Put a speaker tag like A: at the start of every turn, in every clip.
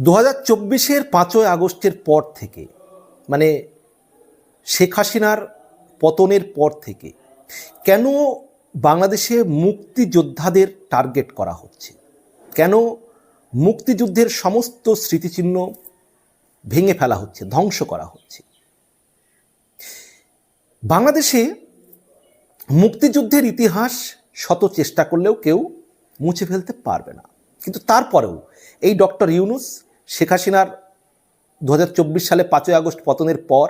A: দু হাজার চব্বিশের পাঁচই আগস্টের পর থেকে মানে শেখ হাসিনার পতনের পর থেকে, কেন বাংলাদেশে মুক্তিযোদ্ধাদের টার্গেট করা হচ্ছে? কেন মুক্তিযুদ্ধের সমস্ত স্মৃতিচিহ্ন ভেঙে ফেলা হচ্ছে, ধ্বংস করা হচ্ছে? বাংলাদেশে মুক্তিযুদ্ধের ইতিহাস শত চেষ্টা করলেও কেউ মুছে ফেলতে পারবে না। কিন্তু তারপরেও এই ডক্টর ইউনুস শেখ হাসিনার দু হাজার চব্বিশ সালে পাঁচই আগস্ট পতনের পর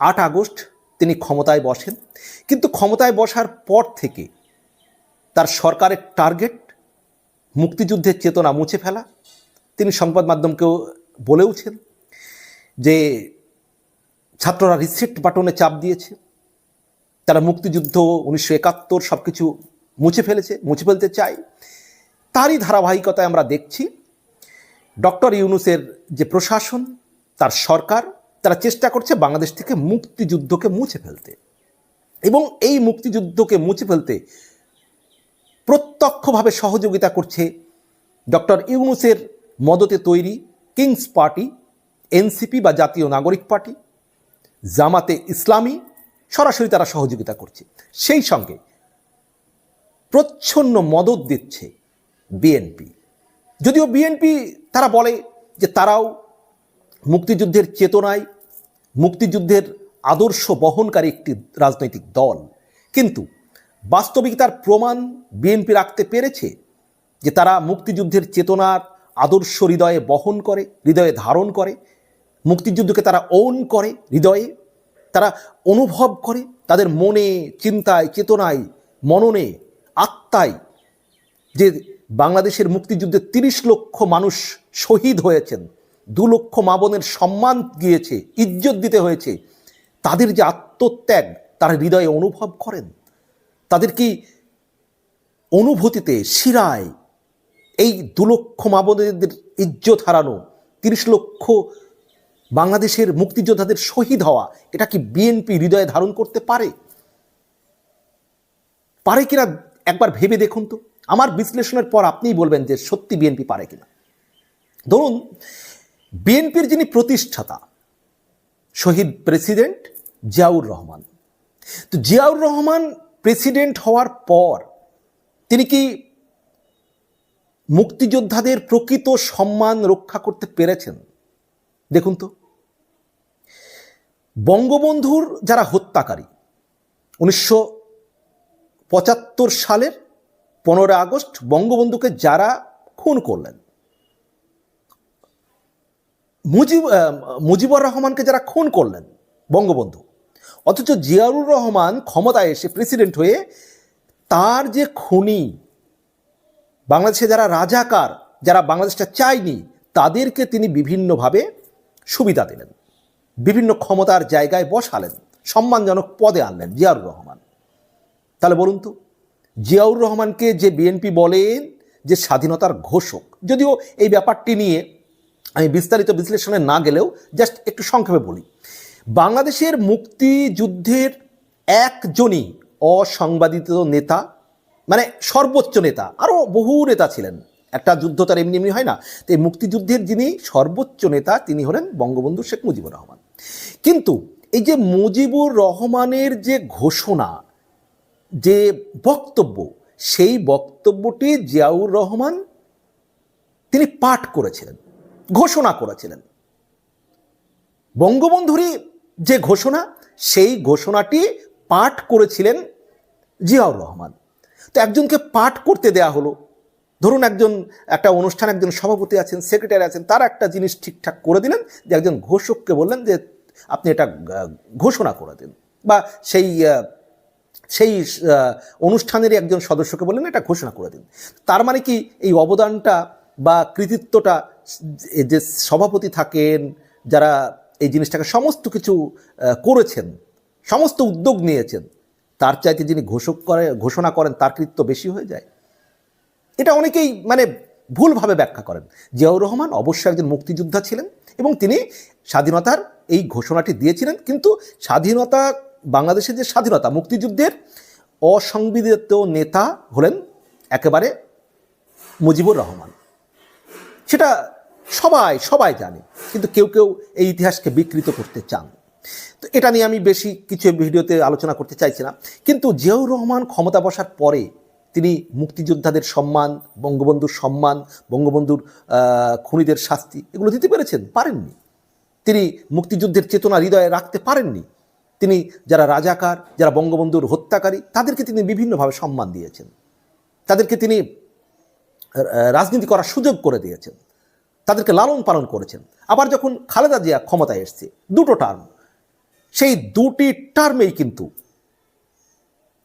A: আট আগস্ট তিনি ক্ষমতায় বসেন। কিন্তু ক্ষমতায় বসার পর থেকে তার সরকারের টার্গেট, মুক্তিযুদ্ধের চেতনা মুছে ফেলা। তিনি সংবাদ মাধ্যমকেও বলেওছেন যে ছাত্ররা রিসেট বাটনে চাপ দিয়েছে। তারা মুক্তিযুদ্ধ উনিশশো একাত্তর সব কিছু মুছে ফেলেছে, মুছে ফেলতে চায়। তারই ধারাবাহিকতায় আমরা দেখছি ডক্টর ইউনুসের যে প্রশাসন, তার সরকার, তারা চেষ্টা করছে বাংলাদেশ থেকে মুক্তিযুদ্ধকে মুছে ফেলতে। এবং এই মুক্তিযুদ্ধকে মুছে ফেলতে প্রত্যক্ষভাবে সহযোগিতা করছে ডক্টর ইউনুসের মদতে তৈরি কিংস পার্টি, এনসিপি বা জাতীয় নাগরিক পার্টি, জামাতে ইসলামী, সরাসরি তারা সহযোগিতা করছে। সেই সঙ্গে প্রচ্ছন্ন মদত দিচ্ছে বিএনপি। যদিও বিএনপি তারা বলে যে তারাও মুক্তিযুদ্ধের চেতনায়, মুক্তিযুদ্ধের আদর্শ বহনকারী একটি রাজনৈতিক দল। কিন্তু বাস্তবিকতার প্রমাণ বিএনপি রাখতে পেরেছে যে তারা মুক্তিযুদ্ধের চেতনার আদর্শ হৃদয়ে বহন করে, হৃদয়ে ধারণ করে, মুক্তিযুদ্ধকে তারা ওন করে, হৃদয়ে তারা অনুভব করে, তাদের মনে, চিন্তায়, চেতনায়, মননে, আত্মায় যে বাংলাদেশের মুক্তিযুদ্ধে তিরিশ লক্ষ মানুষ শহীদ হয়েছেন, দু লক্ষ মা বোনের সম্মান গিয়েছে ইজ্জত দিতে হয়েছে। তাদের যে আত্মত্যাগ, তারা হৃদয়ে অনুভব করেন। তাদের কি অনুভূতিতে শিরায় এই দু লক্ষ মা বোনেদের ইজ্জত হারানো, তিরিশ লক্ষ বাংলাদেশের মুক্তিযোদ্ধাদের শহীদ হওয়া, এটা কি বিএনপি হৃদয়ে ধারণ করতে পারে? পারে কিনা একবার ভেবে দেখুন তো। আমার বিশ্লেষণের পর আপনিই বলবেন যে সত্যি বিএনপি পারে কিনা। ধরুন, বিএনপির যিনি প্রতিষ্ঠাতা, শহীদ প্রেসিডেন্ট জিয়াউর রহমান। তো জিয়াউর রহমান প্রেসিডেন্ট হওয়ার পর তিনি কি মুক্তিযোদ্ধাদের প্রকৃত সম্মান রক্ষা করতে পেরেছেন? দেখুন তো। বঙ্গবন্ধুর যারা হত্যাকারী, উনিশশো পঁচাত্তর সালের পনেরো আগস্ট বঙ্গবন্ধুকে যারা খুন করলেন, মুজিব মুজিবুর রহমানকে যারা খুন করলেন বঙ্গবন্ধু, অথচ জিয়াউর রহমান ক্ষমতায় এসে প্রেসিডেন্ট হয়ে তার যে খুনি বাংলাদেশে যারা রাজাকার, যারা বাংলাদেশটা চায়নি, তাদেরকে তিনি বিভিন্নভাবে সুবিধা দিলেন, বিভিন্ন ক্ষমতার জায়গায় বসালেন, সম্মানজনক পদে আনলেন জিয়াউর রহমান। তাহলে বলুন তো জিয়াউর রহমানকে যে বিএনপি বলেন যে স্বাধীনতার ঘোষক, যদিও এই ব্যাপারটি নিয়ে আমি বিস্তারিত বিশ্লেষণে না গেলেও জাস্ট একটু সংক্ষেপে বলি। বাংলাদেশের মুক্তিযুদ্ধের একজনই অসংবাদিত নেতা মানে সর্বোচ্চ নেতা আরও বহু নেতা ছিলেন। একটা যুদ্ধ তার এমনি এমনি হয় না। তো এই মুক্তিযুদ্ধের যিনি সর্বোচ্চ নেতা, তিনি হলেন বঙ্গবন্ধু শেখ মুজিবুর রহমান। কিন্তু এই যে মুজিবুর রহমানের যে ঘোষণা যে বক্তব্য, সেই বক্তব্যটি জিয়াউর রহমান তিনি পাঠ করেছিলেন, ঘোষণা করেছিলেন। বঙ্গবন্ধুরই যে ঘোষণা, সেই ঘোষণাটি পাঠ করেছিলেন জিয়াউর রহমান। তো একজনকে পাঠ করতে দেয়া হলো। ধরুন একজন, একটা অনুষ্ঠান, একজন সভাপতি আছেন, সেক্রেটারি আছেন, তারা একটা জিনিস ঠিকঠাক করে দিলেন, যে একজন ঘোষককে বললেন যে আপনি এটা ঘোষণা করে দিন। বা সেই সেই অনুষ্ঠানেরই একজন সদস্যকে বললেন, এটা ঘোষণা করে দিন। তার মানে কি, এই অবদানটা বা কৃতিত্বটা যে- সভাপতি থাকেন, যারা এই জিনিসটাকে সমস্ত কিছু করেছেন, সমস্ত উদ্যোগ নিয়েছেন, তার চাইতে যিনি ঘোষক করে, ঘোষণা করেন, তার কৃত্য বেশি হয়ে যায়। এটা অনেকেই মানে ভুলভাবে ব্যাখ্যা করেন। জিয়াউর রহমান অবশ্যই একজন মুক্তিযোদ্ধা ছিলেন এবং তিনি স্বাধীনতার এই ঘোষণাটি দিয়েছিলেন, কিন্তু স্বাধীনতা বাংলাদেশের যে স্বাধীনতা, মুক্তিযুদ্ধের অসংবিধিত নেতা হলেন একেবারে মুজিবুর রহমান। সেটা সবাই সবাই জানে, কিন্তু কেউ কেউ এই ইতিহাসকে বিকৃত করতে চান। তো এটা নিয়ে আমি বেশি কিছু ভিডিওতে আলোচনা করতে চাইছি না। কিন্তু জিয়াউর রহমান ক্ষমতা বসার পরে তিনি মুক্তিযোদ্ধাদের সম্মান, বঙ্গবন্ধুর সম্মান, বঙ্গবন্ধুর খুনিদের শাস্তি এগুলো দিতে পেরেছেন? পারেননি। তিনি মুক্তিযুদ্ধের চেতনা হৃদয়ে রাখতে পারেননি। তিনি যারা রাজাকার, যারা বঙ্গবন্ধুর হত্যাকারী, তাদেরকে তিনি বিভিন্নভাবে সম্মান দিয়েছেন। তাদেরকে তিনি রাজনীতি করার সুযোগ করে দিয়েছেন। তাদেরকে লালন পালন করেছেন। আবার যখন খালেদা জিয়া ক্ষমতায় এসছে, দুটো টার্ম সেই দুটি টার্মেই কিন্তু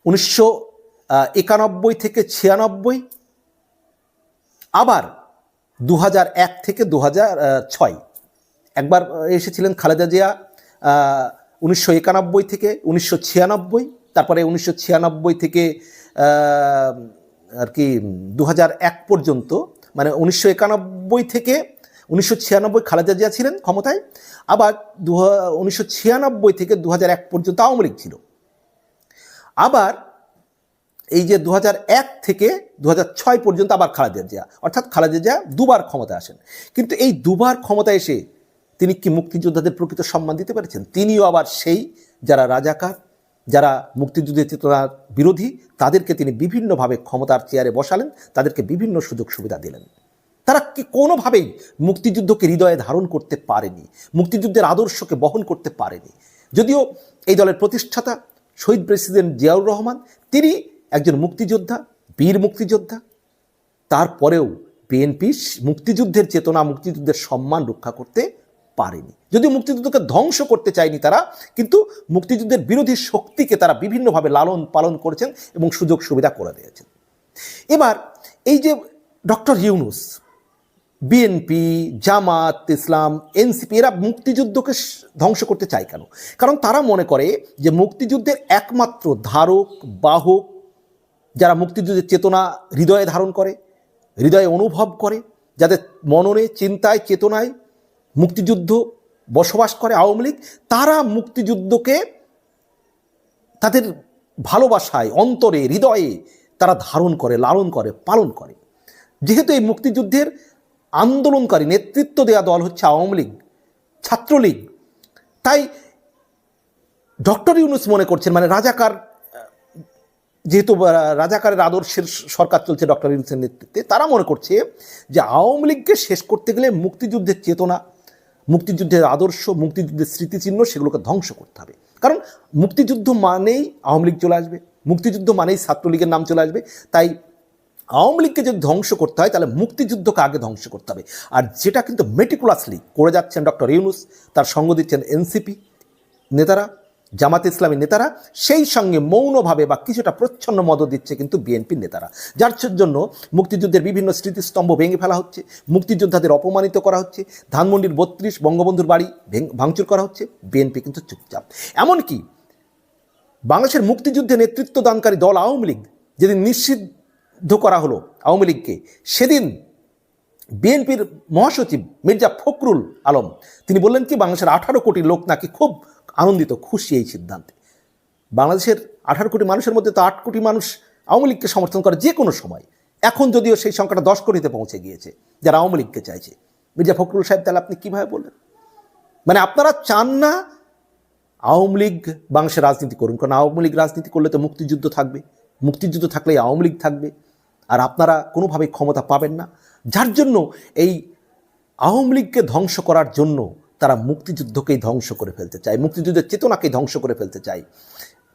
A: উনিশশো একানব্বই থেকে ছিয়ানব্বই, আবার দু এক থেকে দু ছয়। একবার এসেছিলেন খালেদা জিয়া উনিশশো একানব্বই থেকে উনিশশো ছিয়ানব্বই, তারপরে উনিশশো ছিয়ানব্বই থেকে আর কি দু এক পর্যন্ত মানে উনিশশো একানব্বই থেকে উনিশশো ছিয়ানব্বই খালেদা জিয়া ছিলেন ক্ষমতায়, আবার দু উনিশশো ছিয়ানব্বই থেকে দু এক পর্যন্ত আওয়ামী লীগ ছিল। আবার এই যে দু এক থেকে দু ছয় পর্যন্ত আবার খালেদা জিয়া, অর্থাৎ খালেদা জিয়া দুবার ক্ষমতায় আসেন। কিন্তু এই দুবার ক্ষমতায় এসে তিনি কি মুক্তিযোদ্ধাদের প্রকৃত সম্মান দিতে পেরেছেন? তিনিও আবার সেই যারা রাজাকার, যারা মুক্তিযুদ্ধের চেতনার বিরোধী, তাদেরকে তিনি বিভিন্নভাবে ক্ষমতার চেয়ারে বসালেন, তাদেরকে বিভিন্ন সুযোগ সুবিধা দিলেন। তারা কি কোনোভাবেই মুক্তিযুদ্ধকে হৃদয়ে ধারণ করতে পারেনি, মুক্তিযুদ্ধের আদর্শকে বহন করতে পারেনি। যদিও এই দলের প্রতিষ্ঠাতা শহীদ প্রেসিডেন্ট জিয়াউর রহমান, তিনি একজন মুক্তিযোদ্ধা, বীর মুক্তিযোদ্ধা। তারপরেও বিএনপি মুক্তিযুদ্ধের চেতনা, মুক্তিযুদ্ধের সম্মান রক্ষা করতে পারেনি। যদিও মুক্তিযুদ্ধকে ধ্বংস করতে চায়নি তারা, কিন্তু মুক্তিযুদ্ধের বিরোধী শক্তিকে তারা বিভিন্নভাবে লালন পালন করেছেন এবং সুযোগ সুবিধা করে দিয়েছেন। এবার এই যে doctor Yunus, BNP, Jamaat, Islam, NCP, এরা মুক্তিযুদ্ধকে ধ্বংস করতে চায় কেন? কারণ তারা মনে করে যে মুক্তিযুদ্ধের একমাত্র ধারক, বাহক যারা মুক্তিযুদ্ধের চেতনা হৃদয়ে ধারণ করে, হৃদয়ে অনুভব করে, যাদের মননে, চিন্তায়, চেতনায় মুক্তিযুদ্ধ বসবাস করে আওয়ামী লীগ, তারা মুক্তিযুদ্ধকে তাদের ভালোবাসায়, অন্তরে, হৃদয়ে তারা ধারণ করে, লালন করে, পালন করে। যেহেতু এই মুক্তিযুদ্ধের আন্দোলনকারী নেতৃত্ব দেওয়া দল হচ্ছে আওয়ামী লীগ, ছাত্রলীগ, তাই ডক্টর ইউনুস মনে করছেন মানে রাজাকার, যেহেতু রাজাকারের আদর্শের সরকার চলছে ডক্টর ইউনুসের নেতৃত্বে, তারা মনে করছে যে আওয়ামী লীগকে শেষ করতে গেলে মুক্তিযুদ্ধের চেতনা মুক্তিযুদ্ধের আদর্শ, মুক্তিযুদ্ধের স্মৃতিচিহ্ন সেগুলোকে ধ্বংস করতে হবে। কারণ মুক্তিযুদ্ধ মানেই আওয়ামী লীগ চলে আসবে। মুক্তিযুদ্ধ মানেই ছাত্রলীগের নাম চলে আসবে। তাই আওয়ামী লীগকে যদি ধ্বংস করতে হয়, তাহলে মুক্তিযুদ্ধকে আগে ধ্বংস করতে হবে। আর যেটা কিন্তু মেটিকুলাসলি করে যাচ্ছেন ডক্টর ইউনুস, তার সঙ্গ দিচ্ছেন এনসিপি নেতারা। জামাত ইসলামী নেতারা সেই সঙ্গে মৌনভাবে বা কিছুটা প্রচ্ছন্ন মদত দিচ্ছে কিন্তু বিএনপির নেতারা। যার জন্য মুক্তিযুদ্ধের বিভিন্ন স্মৃতিস্তম্ভ ভেঙে ফেলা হচ্ছে, মুক্তিযোদ্ধাদের অপমানিত করা হচ্ছে, ধানমন্ডির বত্রিশ বঙ্গবন্ধুর বাড়ি ভেঙ- ভাঙচুর করা হচ্ছে, বিএনপি কিন্তু চুপচাপ। এমনকি বাংলাদেশের মুক্তিযুদ্ধে নেতৃত্ব দানকারী দল আওয়ামী লীগ যেদিন নিষিদ্ধ করা হলো আওয়ামী লীগকে, সেদিন বিএনপির মহাসচিব মির্জা ফখরুল আলম, তিনি বললেন কি, বাংলাদেশের আঠারো কোটি লোক নাকি খুব আনন্দিত, খুশি এই সিদ্ধান্তে। বাংলাদেশের আঠারো কোটি মানুষের মধ্যে তো আট কোটি মানুষ আওয়ামী লীগকে সমর্থন করে যে কোনো সময়। এখন যদিও সেই সংখ্যাটা দশ কোটিতে পৌঁছে গিয়েছে, যারা আওয়ামী লীগকে চাইছে। মির্জা ফখরুল সাহেব, তাহলে আপনি কীভাবে বললেন? মানে আপনারা চান না আওয়ামী লীগ বাংলাদেশে রাজনীতি করুন, কারণ আওয়ামী লীগ রাজনীতি করলে তো মুক্তিযুদ্ধ থাকবে। মুক্তিযুদ্ধ থাকলে আওয়ামী লীগ থাকবে। আর আপনারা কোনোভাবেই ক্ষমতা পাবেন না। যার জন্য এই আওয়ামী লীগকে ধ্বংস করার জন্য তারা মুক্তিযুদ্ধকেই ধ্বংস করে ফেলতে চায়, মুক্তিযুদ্ধের চেতনাকেই ধ্বংস করে ফেলতে চায়,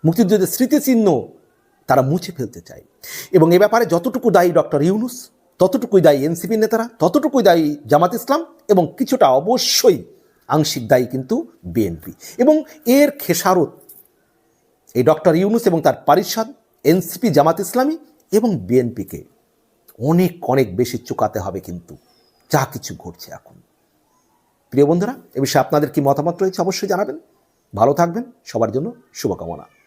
A: মুক্তিযুদ্ধের স্মৃতিচিহ্ন তারা মুছে ফেলতে চায়। এবং এ ব্যাপারে যতটুকু দায়ী ডক্টর ইউনুস, ততটুকুই দায়ী এনসিপি নেতারা, ততটুকুই দায়ী জামাত ইসলাম এবং কিছুটা অবশ্যই আংশিক দায়ী কিন্তু বিএনপি। এবং এর খেসারত এই ডক্টর ইউনুস এবং তার পারিষদ, এনসিপি, জামাত ইসলামী এবং বিএনপিকে অনেক অনেক বেশি চুকাতে হবে কিন্তু। যা কিছু ঘটছে এখন। প্রিয় বন্ধুরা, এ বিষয়ে আপনাদের কি মতামত রয়েছে অবশ্যই জানাবেন। ভালো থাকবেন, সবার জন্য শুভকামনা।